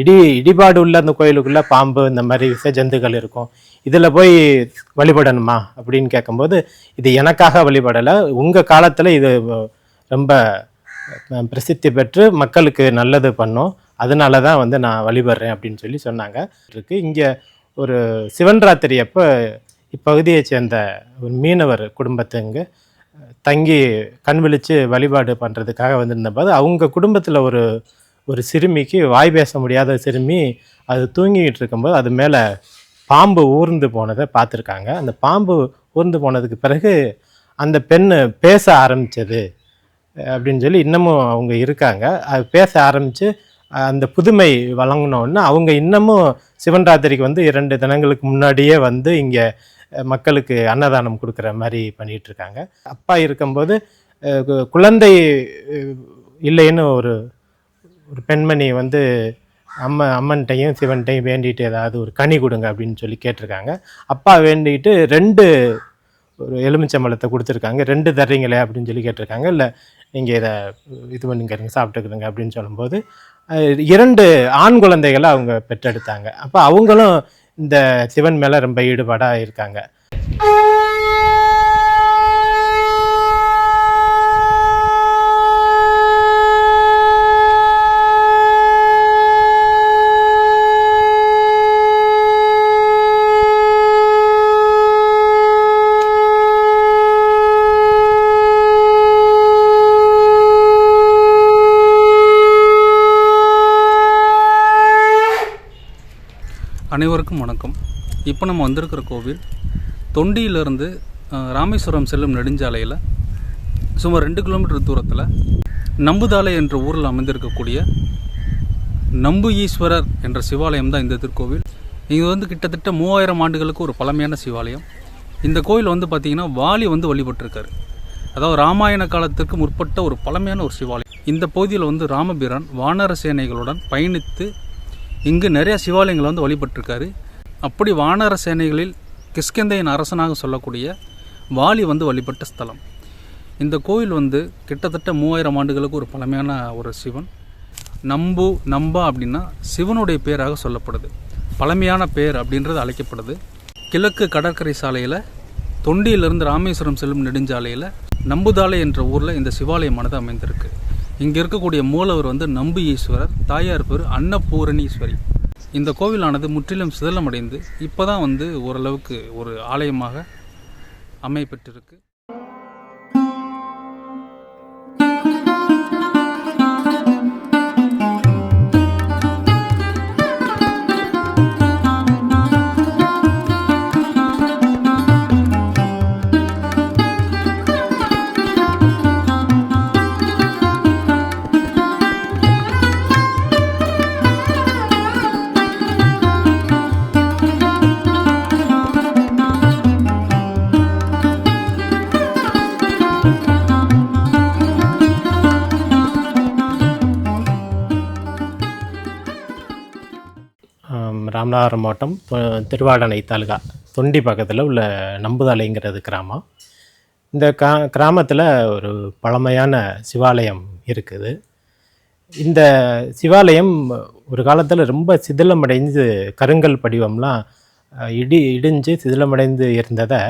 இடி இடிபாடு உள்ள அந்த கோயிலுக்குள்ள பாம்பு இந்த மாதிரி விஷ ஜந்துகள் இருக்கும். இதில் போய் வழிபடணுமா? அப்படின்னு கேட்கும்போது இது எனக்காக வழிபடலை. உங்கள் காலத்தில் இது ரொம்ப பிரசித்தி பெற்று மக்களுக்கு நல்லது பண்ணும். அதனால தான் வந்து நான் வழிபடுறேன் அப்படின்னு சொல்லி சொன்னாங்க. இருக்கு. இங்கே ஒரு சிவன் ராத்திரி அப்போ இப்பகுதியை சேர்ந்த ஒரு மீனவர் குடும்பத்துங்க தங்கி கண் விழித்து வழிபாடு பண்ணுறதுக்காக வந்திருந்த போது அவங்க குடும்பத்தில் ஒரு ஒரு சிறுமிக்கு வாய் பேச முடியாத சிறுமி அது தூங்கிக்கிட்டு இருக்கும்போது அது மேலே பாம்பு ஊர்ந்து போனதை பார்த்துருக்காங்க. அந்த பாம்பு ஊர்ந்து போனதுக்கு பிறகு அந்த பெண்ணு பேச ஆரம்பித்தது அப்படின்னு சொல்லி இன்னமும் அவங்க இருக்காங்க. அது பேச ஆரம்பித்து அந்த புதுமை வழங்கினோன்னு அவங்க இன்னமும் சிவன் ராத்திரிக்கு வந்து இரண்டு தினங்களுக்கு முன்னாடியே வந்து இங்கே மக்களுக்கு அன்னதானம் கொடுக்குற மாதிரி பண்ணிகிட்ருக்காங்க இருக்காங்க. அப்பா இருக்கும்போது கு- குழந்தை இல்லைன்னு ஒரு ஒரு பெண்மணி வந்து அம்ம அம்மன்ட்டையும் சிவன்ட்டையும் வேண்டிட்டு ஏதாவது ஒரு கனி கொடுங்க அப்படின்னு சொல்லி கேட்டிருக்காங்க. அப்பா வேண்டிட்டு ரெண்டு ஒரு எலுமிச்சம்பழத்தை கொடுத்துருக்காங்க. ரெண்டு தர்றீங்களே அப்படின்னு சொல்லி கேட்டிருக்காங்க. இல்லை நீங்கள் இதை இது பண்ணிக்கிறீங்க சாப்பிட்டுக்கிறீங்க அப்படின்னு சொல்லும்போது இரண்டு ஆண் குழந்தைகளை அவங்க பெற்றெடுத்தாங்க. அப்போ அவங்களும் இந்த சிவன் மேலே ரொம்ப ஈடுபாடாக இருக்காங்க. அனைவருக்கும் வணக்கம். இப்போ நம்ம வந்திருக்கிற கோவில் தொண்டியிலிருந்து ராமேஸ்வரம் செல்லும் நெடுஞ்சாலையில் சுமார் ரெண்டு கிலோமீட்டர் தூரத்தில் நம்புதாலை என்ற ஊரில் அமைந்திருக்கக்கூடிய நம்பு ஈஸ்வரர் என்ற சிவாலயம் தான் இந்த திருக்கோவில். இது வந்து கிட்டத்தட்ட மூவாயிரம் ஆண்டுகளுக்கு ஒரு பழமையான சிவாலயம். இந்த கோவில் வந்து பார்த்திங்கன்னா வாலி வந்து வழிபட்டிருக்காரு. அதாவது ராமாயண காலத்திற்கு முற்பட்ட ஒரு பழமையான ஒரு சிவாலயம். இந்த பகுதியில் வந்து ராமபிரான் வானர சேனைகளுடன் பயணித்து இங்கு நிறைய சிவாலயங்களை வந்து வழிபட்டிருக்காரு. அப்படி வானர சேனைகளில் கிஷ்கந்தையின் அரசனாக சொல்லக்கூடிய வாலி வந்து வழிபட்ட ஸ்தலம். இந்த கோயில் வந்து கிட்டத்தட்ட மூவாயிரம் ஆண்டுகளுக்கு ஒரு பழமையான ஒரு சிவன். நம்பு நம்பா அப்படின்னா சிவனுடைய பேராக சொல்லப்படுது. பழமையான பேர் அப்படின்றது அழைக்கப்படுது. கிழக்கு கடற்கரை சாலையில் தொண்டியிலிருந்து ராமேஸ்வரம் செல்லும் நெடுஞ்சாலையில் நம்புதாலை என்ற ஊரில் இந்த சிவாலயமானது அமைந்திருக்கு. இங்கே இருக்கக்கூடிய மூலவர் வந்து நம்பு ஈஸ்வரர் தாயார் பேர் அன்னபூரணீஸ்வரி. இந்த கோவிலானது முற்றிலும் சிதலமடைந்து இப்போ தான் வந்து ஓரளவுக்கு ஒரு ஆலயமாக அமைப்பெற்றிருக்கு ராமநாதபுரம் மாவட்டம் திருவாடனை தாலுகா தொண்டி பக்கத்தில் உள்ள நம்புதாலைங்கிறது கிராமம். இந்த கா கிராமத்தில் ஒரு பழமையான சிவாலயம் இருக்குது. இந்த சிவாலயம் ஒரு காலத்தில் ரொம்ப சிதிலமடைந்து கருங்கல் படிவம்லாம் இடி இடிஞ்சு சிதிலமடைந்து இருந்ததை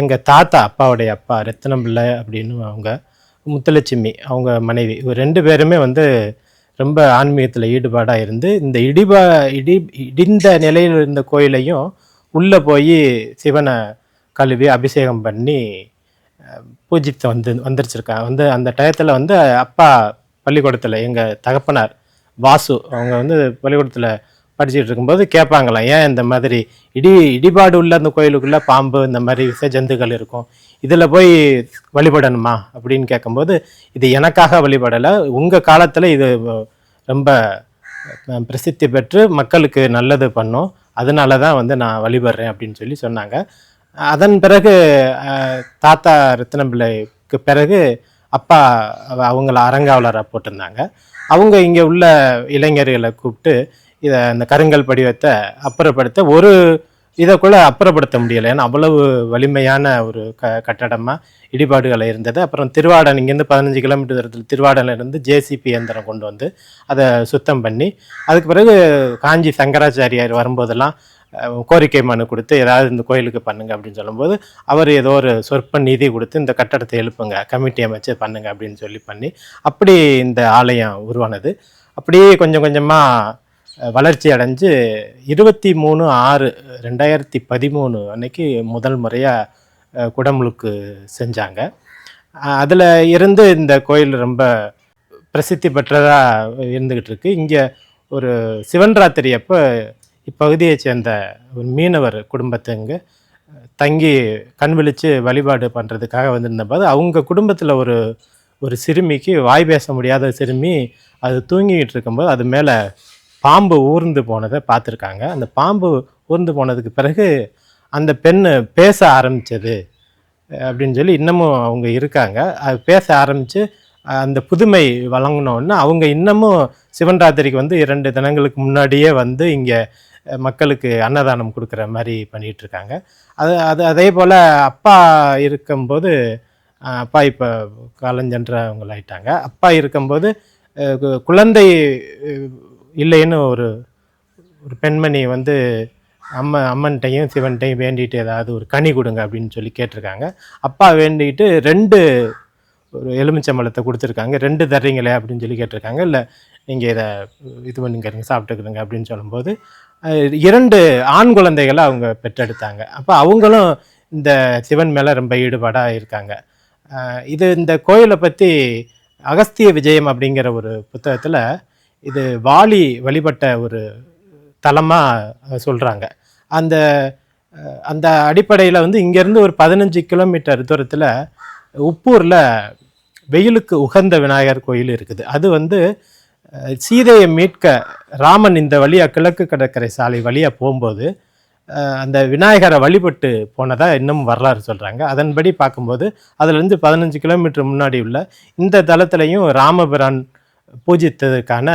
எங்கள் தாத்தா அப்பாவுடைய அப்பா ரத்தினம் பிள்ளை அப்படின்னு அவங்க முத்துலட்சுமி அவங்க மனைவி ரெண்டு பேருமே வந்து ரொம்ப ஆன்மீகத்தில் ஈடுபாடாக இருந்து இந்த இடிபா இடி இடிந்த நிலையில் இருந்த கோயிலையும் உள்ளே போய் சிவனை கழுவி அபிஷேகம் பண்ணி பூஜித்து வந்து வந்துருச்சிருக்காங்க வந்து அந்த டயத்தில் வந்து அப்பா பள்ளிக்கூடத்தில் எங்கள் தகப்பனார் வாசு அவங்க வந்து பள்ளிக்கூடத்தில் படிச்சுட்டு இருக்கும்போது கேட்பாங்களாம் ஏன் இந்த மாதிரி இடி இடிபாடு உள்ள அந்த கோயிலுக்குள்ளே பாம்பு இந்த மாதிரி விஷ ஜந்துக்கள் இருக்கும் இதில் போய் வழிபடணுமா அப்படின்னு கேட்கும்போது இது எனக்காக வழிபடலை. உங்கள் காலத்தில் இது ரொம்ப பிரசித்தி பெற்று மக்களுக்கு நல்லது பண்ணும். அதனால தான் வந்து நான் வழிபடுறேன் அப்படின்னு சொல்லி சொன்னாங்க. அதன் பிறகு தாத்தா ரத்னபிள்ளைக்கு பிறகு அப்பா அவங்கள அரங்காவலராக போட்டிருந்தாங்க. அவங்க இங்கே உள்ள இளைஞர்களை கூப்பிட்டு இதை அந்த கருங்கல் படிவத்தை அப்புறப்படுத்த ஒரு இதை கூட அப்புறப்படுத்த முடியலை. ஏன்னா அவ்வளவு வலிமையான ஒரு க கட்டடமாக இடிபாடுகளை இருந்தது. அப்புறம் திருவாடன் இங்கேருந்து பதினஞ்சு கிலோமீட்டர் தூரத்தில் திருவாடனில் இருந்து ஜேசிபி இயந்திரம் கொண்டு வந்து அதை சுத்தம் பண்ணி அதுக்கு பிறகு காஞ்சி சங்கராச்சாரியார் வரும்போதெல்லாம் கோரிக்கை மனு கொடுத்து ஏதாவது இந்த கோயிலுக்கு பண்ணுங்க அப்படின்னு சொல்லும்போது அவர் ஏதோ ஒரு சொற்ப நிதி கொடுத்து இந்த கட்டடத்தை எழுப்புங்க கமிட்டி அமைச்சு பண்ணுங்க அப்படின்னு சொல்லி பண்ணி அப்படி இந்த ஆலயம் உருவானது. அப்படியே கொஞ்சம் கொஞ்சமாக வளர்ச்சி அடைஞ்சு இருபத்தி மூணு ஆறு ரெண்டாயிரத்தி பதிமூணு அன்னைக்கு முதல் முறையாக குடமுழுக்கு செஞ்சாங்க. அதில் இருந்து இந்த கோயில் ரொம்ப பிரசித்தி பெற்றதாக இருந்துக்கிட்டு இருக்கு. இங்கே ஒரு சிவன் ராத்திரி அப்போ இப்பகுதியை சேர்ந்த ஒரு மீனவர் குடும்பத்துங்க தங்கி கண் விழித்து வழிபாடு பண்ணுறதுக்காக வந்திருந்தபோது அவங்க குடும்பத்தில் ஒரு ஒரு சிறுமிக்கு வாய் பேச முடியாத சிறுமி அது தூங்கிக்கிட்டு இருக்கும்போது அது மேலே பாம்பு ஊர்ந்து போனதை பார்த்துருக்காங்க. அந்த பாம்பு ஊர்ந்து போனதுக்கு பிறகு அந்த பெண் பேச ஆரம்பித்தது அப்படின்னு சொல்லி இன்னமும் அவங்க இருக்காங்க. அது பேச ஆரம்பித்து அந்த புதுமை வழங்கினோன்னு அவங்க இன்னமும் சிவன் ராத்திரிக்கு வந்து இரண்டு தினங்களுக்கு முன்னாடியே வந்து இங்கே மக்களுக்கு அன்னதானம் கொடுக்குற மாதிரி பண்ணிகிட்ருக்காங்க. அது அது அதே போல் அப்பா இருக்கும்போது அப்பா இப்போ காலஞ்சென்றவங்களாயிட்டாங்க அப்பா இருக்கும்போது கு- குழந்தை இல்லைன்னு ஒரு ஒரு பெண்மணி வந்து அம்ம அம்மன்ட்டையும் சிவன்ட்டையும் வேண்டிட்டு ஏதாவது ஒரு கனி கொடுங்க அப்படின்னு சொல்லி கேட்டிருக்காங்க. அப்பா வேண்டிட்டு ரெண்டு ஒரு எலுமிச்சம்பழத்தை கொடுத்துருக்காங்க. ரெண்டு தர்றீங்களே அப்படின்னு சொல்லி கேட்டிருக்காங்க. இல்லை நீங்கள் இதை இது பண்ணிக்கிறீங்க சாப்பிட்டுக்கிறீங்க அப்படின்னு சொல்லும்போது இரண்டு ஆண் குழந்தைகளை அவங்க பெற்றெடுத்தாங்க. அப்போ அவங்களும் இந்த சிவன் மேலே ரொம்ப ஈடுபாடாக இருக்காங்க. இது இந்த கோயிலை பற்றி அகஸ்திய விஜயம் அப்படிங்கிற ஒரு புத்தகத்தில் இது வாலி வழிபட்ட ஒரு தலமாக சொல்கிறாங்க அந்த அந்த அடிப்படையில் வந்து இங்கேருந்து ஒரு பதினஞ்சு கிலோமீட்டர் தூரத்தில் உப்பூரில் வெயிலுக்கு உகந்த விநாயகர் கோயில் இருக்குது. அது வந்து சீதையை மீட்க ராமன் இந்த வழியாக கிழக்கு கடற்கரை சாலை வழியாக போகும்போது அந்த விநாயகரை வழிபட்டு போனதாக இன்னும் வரலாறு சொல்கிறாங்க அதன்படி பார்க்கும்போது அதுலேருந்து பதினஞ்சு கிலோமீட்டர் முன்னாடி உள்ள இந்த தளத்துலையும் ராமபிரான் பூஜித்ததுக்கான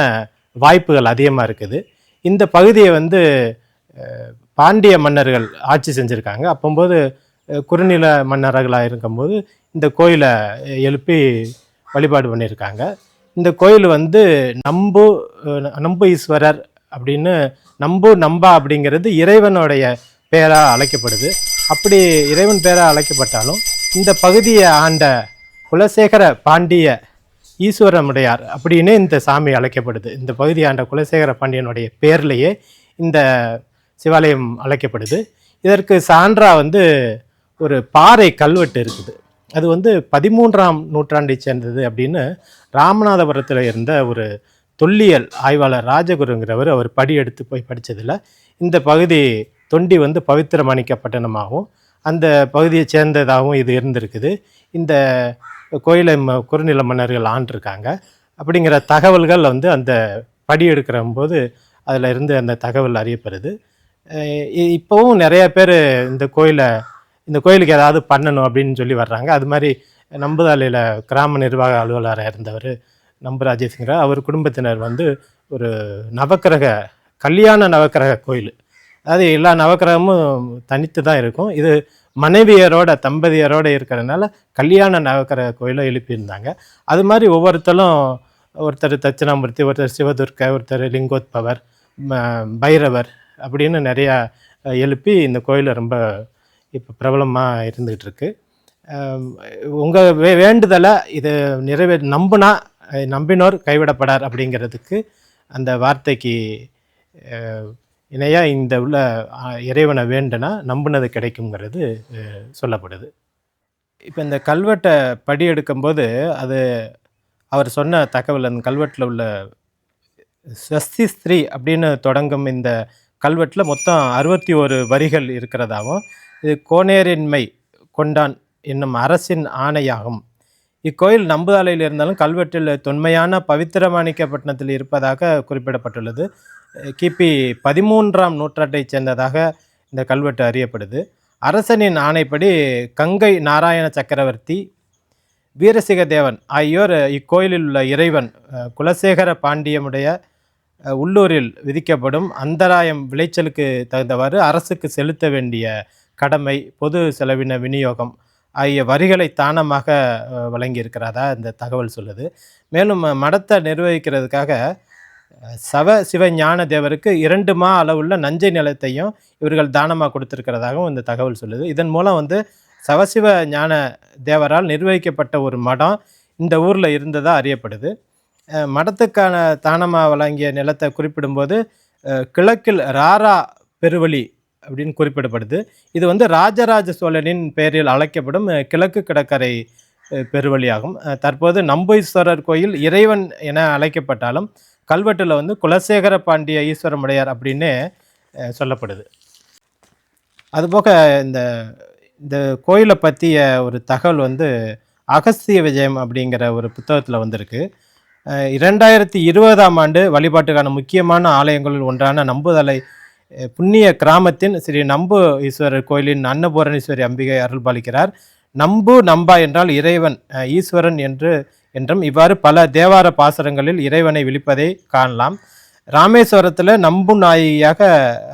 வாய்ப்புகள் அதிகமாக இருக்குது. இந்த பகுதியை வந்து பாண்டிய மன்னர்கள் ஆட்சி செஞ்சுருக்காங்க. அப்போம்போது குறுநில மன்னர்களாக இருக்கும்போது இந்த கோயிலை எழுப்பி வழிபாடு பண்ணியிருக்காங்க. இந்த கோயில் வந்து நம்பு நம்பு ஈஸ்வரர் அப்படின்னு நம்பு நம்பா அப்படிங்கிறது இறைவனுடைய பேராக அழைக்கப்படுது. அப்படி இறைவன் பேராக அழைக்கப்பட்டாலும் இந்த பகுதியை ஆண்ட குலசேகர பாண்டிய ஈஸ்வரமுடையார் அப்படின்னு இந்த சாமி அழைக்கப்படுது. இந்த பகுதி ஆண்ட குலசேகர பாண்டியனுடைய பேர்லேயே இந்த சிவாலயம் அழைக்கப்படுது. இதற்கு சான்றா வந்து ஒரு பாறை கல்வெட்டு இருக்குது. அது வந்து பதிமூன்றாம் நூற்றாண்டை சேர்ந்தது அப்படின்னு ராமநாதபுரத்தில் இருந்த ஒரு தொல்லியல் ஆய்வாளர் ராஜகுருங்கிறவர் அவர் படி எடுத்து போய் படித்ததில் இந்த பகுதி தொண்டி வந்து பவித்திரமணிக்கப்பட்டனமாகவும் அந்த பகுதியை சேர்ந்ததாகவும் இது இருந்திருக்குது. இந்த கோயிலை ம- குறுநில மன்னர்கள் ஆண்டிருக்காங்க. அப்படிங்கிற தகவல்கள் வந்து அந்த படி எடுக்கிற போது அதில் இருந்து அந்த தகவல் அறியப்படுது. இ- இப்போவும் நிறைய பேர் இந்த கோயிலை இந்த கோயிலுக்கு ஏதாவது பண்ணணும் அப்படின்னு சொல்லி வர்றாங்க. அது மாதிரி நம்புதாலையில் கிராம நிர்வாக அலுவலராக இருந்தவர் நம்பு ராஜேஷ்ங்கிற அவர் குடும்பத்தினர் வந்து ஒரு நவக்கிரக கல்யாண நவக்கிரக கோயில். அதாவது எல்லா நவக்கிரகமும் தனித்து தான் இருக்கும். இது மனைவியரோட தம்பதியரோட இருக்கிறனால கல்யாண நகர கோயிலை எழுப்பியிருந்தாங்க. அது மாதிரி ஒவ்வொருத்தரும் ஒருத்தர் தட்சிணாமூர்த்தி ஒருத்தர் சிவதுர்க்க ஒருத்தர் லிங்கோத்பவர் பைரவர் அப்படின்னு நிறையா எழுப்பி இந்த கோயிலை ரொம்ப இப்போ பிரபலமாக இருந்துகிட்டு இருக்கு உங்கள் வே வேண்டுதலை இது நிறைவே நம்பினா நம்பினோர் கைவிடப்படார் அப்படிங்கிறதுக்கு அந்த வார்த்தைக்கு இணையாக இந்த உள்ள இறைவனை வேண்டுனா நம்புனது கிடைக்குங்கிறது சொல்லப்படுது. இப்போ இந்த கல்வெட்டை படி எடுக்கும்போது அது அவர் சொன்ன தகவல் அந்த கல்வெட்டில் உள்ள சஸ்தி ஸ்திரீ அப்படின்னு தொடங்கும் இந்த கல்வெட்டில் மொத்தம் அறுபத்தி ஒரு வரிகள் இருக்கிறதாகவும் இது கோனேரின்மை கொண்டான் என்னும் அரசின் ஆணையாகும். இக்கோயில் நம்புதாலையில் இருந்தாலும் கல்வெட்டில் தொன்மையான பவித்திரமாணிக்கப்பட்டினத்தில் இருப்பதாக குறிப்பிடப்பட்டுள்ளது. கிபி பதிமூன்றாம் நூற்றாண்டைச் சேர்ந்ததாக இந்த கல்வெட்டு அறியப்படுது. அரசனின் ஆணைப்படி கங்கை நாராயண சக்கரவர்த்தி வீரசிக தேவன் ஆகியோர் இக்கோயிலில் உள்ள இறைவன் குலசேகர பாண்டியமுடைய உள்ளூரில் விதிக்கப்படும் அந்தராயம் விளைச்சலுக்கு தகுந்தவாறு அரசுக்கு செலுத்த வேண்டிய கடமை பொது செலவின விநியோகம் ஆகிய வரிகளை தானமாக வழங்கியிருக்கிறதா இந்த தகவல் சொல்லுது. மேலும் மடத்தை நிர்வகிக்கிறதுக்காக சவ சிவ ஞான தேவருக்கு இரண்டு மா அளவுள்ள நஞ்சை நிலத்தையும் இவர்கள் தானமாக கொடுத்திருக்கிறதாகவும் இந்த தகவல் சொல்லுது. இதன் மூலம் வந்து சவசிவ ஞான தேவரால் நிர்வகிக்கப்பட்ட ஒரு மடம் இந்த ஊரில் இருந்ததாக அறியப்படுது. மடத்துக்கான தானமாக வழங்கிய நிலத்தை குறிப்பிடும்போது கிழக்கில் ராரா பெருவழி அப்படின்னு குறிப்பிடப்படுது. இது வந்து ராஜராஜ சோழனின் பெயரில் அழைக்கப்படும் கிழக்கு கடற்கரை பெருவழியாகும். தற்போது நம்பீஸ்வரர் கோயில் இறைவன் என அழைக்கப்பட்டாலும் கல்வெட்டில் வந்து குலசேகர பாண்டிய ஈஸ்வரமுடையார் அப்படின்னு சொல்லப்படுது. அதுபோக இந்த இந்த கோயிலை பற்றிய ஒரு தகவல் வந்து அகஸ்திய விஜயம் அப்படிங்கிற ஒரு புத்தகத்தில் வந்திருக்கு. இரண்டாயிரத்தி இருபதாம் ஆண்டு வழிபாட்டுக்கான முக்கியமான ஆலயங்களில் ஒன்றான நம்புதலை புண்ணிய கிராமத்தின் ஸ்ரீ நம்பு ஈஸ்வரர் கோயிலின் அன்னபூரணீஸ்வரி அம்பிகை அருள்பாலிக்கிறார். நம்பு நம்பா என்றால் இறைவன் ஈஸ்வரன் என்று என்றும் இவ்வாறு பல தேவார பாசுரங்களில் இறைவனை விழிப்பதை காணலாம். ராமேஸ்வரத்தில் நம்பு நாயகியாக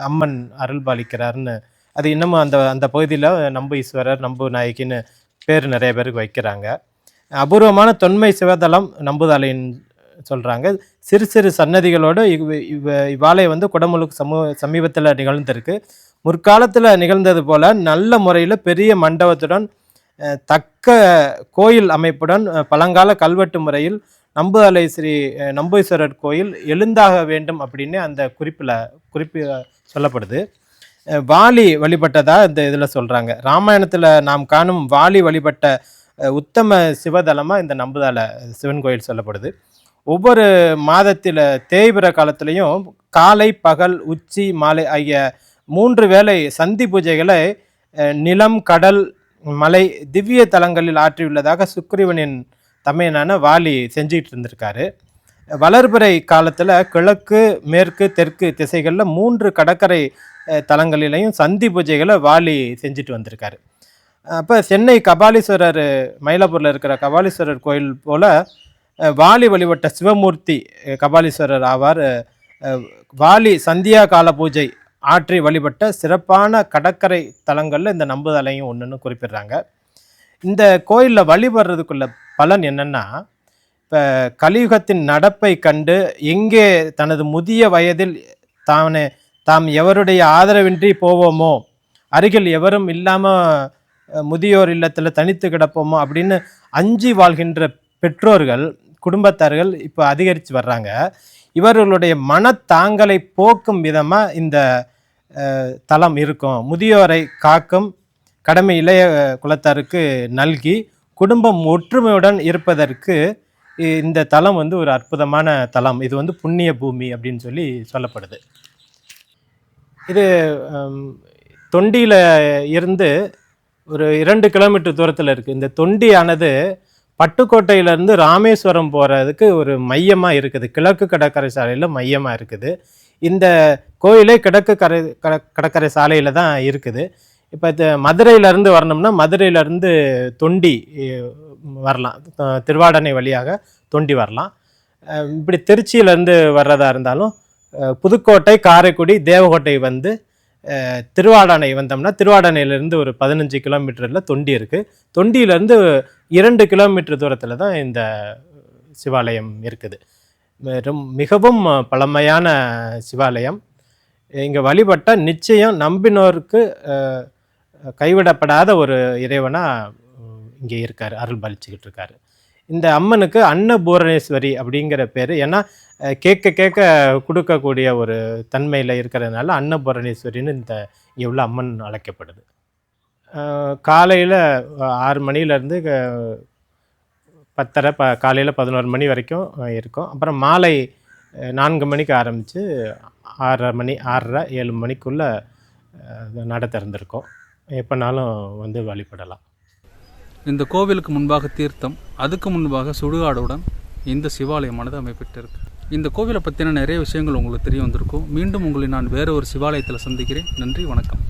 அம்மன் அருள்பாலிக்கிறார்னு. அது இன்னமும் அந்த அந்த பகுதியில் நம்பு ஈஸ்வரர் நம்பு நாயகின்னு பேர் நிறைய பேருக்கு வைக்கிறாங்க. அபூர்வமான தொன்மை சிவதலம் நம்புதலைன்னு சொல்கிறாங்க சிறு சிறு சன்னதிகளோடு இவ் இவ் இவ்வாலயம் வந்து குடமுழுக்கு சமூக சமீபத்தில் நிகழ்ந்திருக்கு. முற்காலத்தில் நிகழ்ந்தது போல நல்ல முறையில் பெரிய மண்டபத்துடன் தக்க கோயில் அமைப்புடன் பழங்கால கல்வெட்டு முறையில் நம்புதலை ஸ்ரீ அஹ், நம்பீஸ்வரர் கோயில் எழுந்தாக வேண்டும் அப்படின்னு அந்த குறிப்பில் குறிப்பு சொல்லப்படுது. வாலி வழிபட்டதா இந்த இதில் சொல்கிறாங்க ராமாயணத்தில் நாம் காணும் வாலி வழிபட்ட உத்தம சிவதலமாக இந்த நம்புதால சிவன் கோயில் சொல்லப்படுது. ஒவ்வொரு மாதத்தில் தேய்பிற காலத்துலேயும் காலை பகல் உச்சி மாலை ஆகிய மூன்று வேளை சந்தி பூஜைகளை நிலம் கடல் மலை திவ்ய தலங்களில் ஆற்றியுள்ளதாக சுக்ரீவனின் தமையனான வாலி செஞ்சுக்கிட்டு இருந்திருக்காரு. வளர்பிறை காலத்தில் கிழக்கு மேற்கு தெற்கு திசைகளில் மூன்று கடற்கரை தலங்களிலையும் சந்தி பூஜைகளை வாலி செஞ்சுட்டு வந்திருக்காரு. அப்போ சென்னை கபாலீஸ்வரர் மயிலாப்பூரில் இருக்கிற கபாலீஸ்வரர் கோயில் போல் வாலி வழிபட்ட சிவமூர்த்தி கபாலீஸ்வரர் ஆவார். வாலி சந்தியா கால பூஜை ஆற்றி வழிபட்ட சிறப்பான கடற்கரை தலங்களில் இந்த நம்புதலையும் ஒன்றுன்னு குறிப்பிடுறாங்க. இந்த கோயிலில் வழிபடுறதுக்குள்ள பலன் என்னன்னா இப்போ கலியுகத்தின் நடப்பை கண்டு எங்கே தனது முதிய வயதில் தானே தாம் எவருடைய ஆதரவின்றி போவோமோ அருகில் எவரும் இல்லாமல் முதியோர் இல்லத்தில் தனித்து கிடப்போமோ அப்படின்னு அஞ்சி வாழ்கின்ற பெற்றோர்கள் குடும்பத்தார்கள் இப்போ அதிகரித்து வர்றாங்க. இவர்களுடைய மனத்தாங்கலை போக்கும் விதமாக இந்த தலம் இருக்கும். முதியோரை காக்கும் கடமை இளைய குலத்தாருக்கு நல்கி குடும்பம் ஒற்றுமையுடன் இருப்பதற்கு இந்த தலம் வந்து ஒரு அற்புதமான தலம் இது வந்து புண்ணிய பூமி அப்படின்னு சொல்லி சொல்லப்படுது. இது தொண்டியில் இருந்து ஒரு இரண்டு கிலோமீட்டர் தூரத்தில் இருக்குது இந்த தொண்டியானது பட்டுக்கோட்டையிலேருந்து ராமேஸ்வரம் போகிறதுக்கு ஒரு மையமாக இருக்குது. கிழக்கு கடற்கரை சாலையில் மையமாக இருக்குது. இந்த கோயிலே கிழக்கு கரை கட கடற்கரை சாலையில் தான் இருக்குது. இப்போ இது மதுரையிலேருந்து வரணும்னா மதுரையிலேருந்து தொண்டி வரலாம். திருவாடனை வழியாக தொண்டி வரலாம். இப்படி திருச்சியிலேருந்து வர்றதா இருந்தாலும் புதுக்கோட்டை காரைக்குடி தேவகோட்டை வந்து திருவாடானை வந்தோம்னா திருவாடானையிலேருந்து ஒரு பதினஞ்சு கிலோமீட்டரில் தொண்டி இருக்குது தொண்டியிலேருந்து இரண்டு கிலோமீட்டர் தூரத்தில் தான் இந்த சிவாலயம் இருக்குது. மிகவும் மிகவும் பழமையான சிவாலயம். இங்கே வழிபட்ட நிச்சயம் நம்பினோருக்கு கைவிடப்படாத ஒரு இறைவனாக இங்கே இருக்கார் அருள் பாலிச்சுக்கிட்டு இருக்கார் இந்த அம்மனுக்கு அன்னபூரணேஸ்வரி அப்படிங்கிற பேர். ஏன்னா கேட்க கேட்க கொடுக்கக்கூடிய ஒரு தன்மையில் இருக்கிறதுனால அன்னபூரணேஸ்வரின்னு இந்த இங்கே உள்ள அம்மன் அழைக்கப்படுது. காலையில் ஆறு மணிலேருந்து பத்தரை ப காலையில் பதினோரு மணி வரைக்கும் இருக்கும். அப்புறம் மாலை நான்கு மணிக்கு ஆரம்பித்து ஆறரை மணி ஆறரை ஏழு மணிக்குள்ளே நட திறந்துருக்கோம். எப்போனாலும் வந்து வழிபடலாம். இந்த கோவிலுக்கு முன்பாக தீர்த்தம் அதுக்கு முன்பாக சுடுகாடுடன் இந்த சிவாலயமானது அமைப்பட்டிருக்கு. இந்த கோவிலை பற்றின நிறைய விஷயங்கள் உங்களுக்கு தெரிய வந்திருக்கும். மீண்டும் உங்களை நான் வேறு ஒரு சிவாலயத்தில் சந்திக்கிறேன். நன்றி வணக்கம்.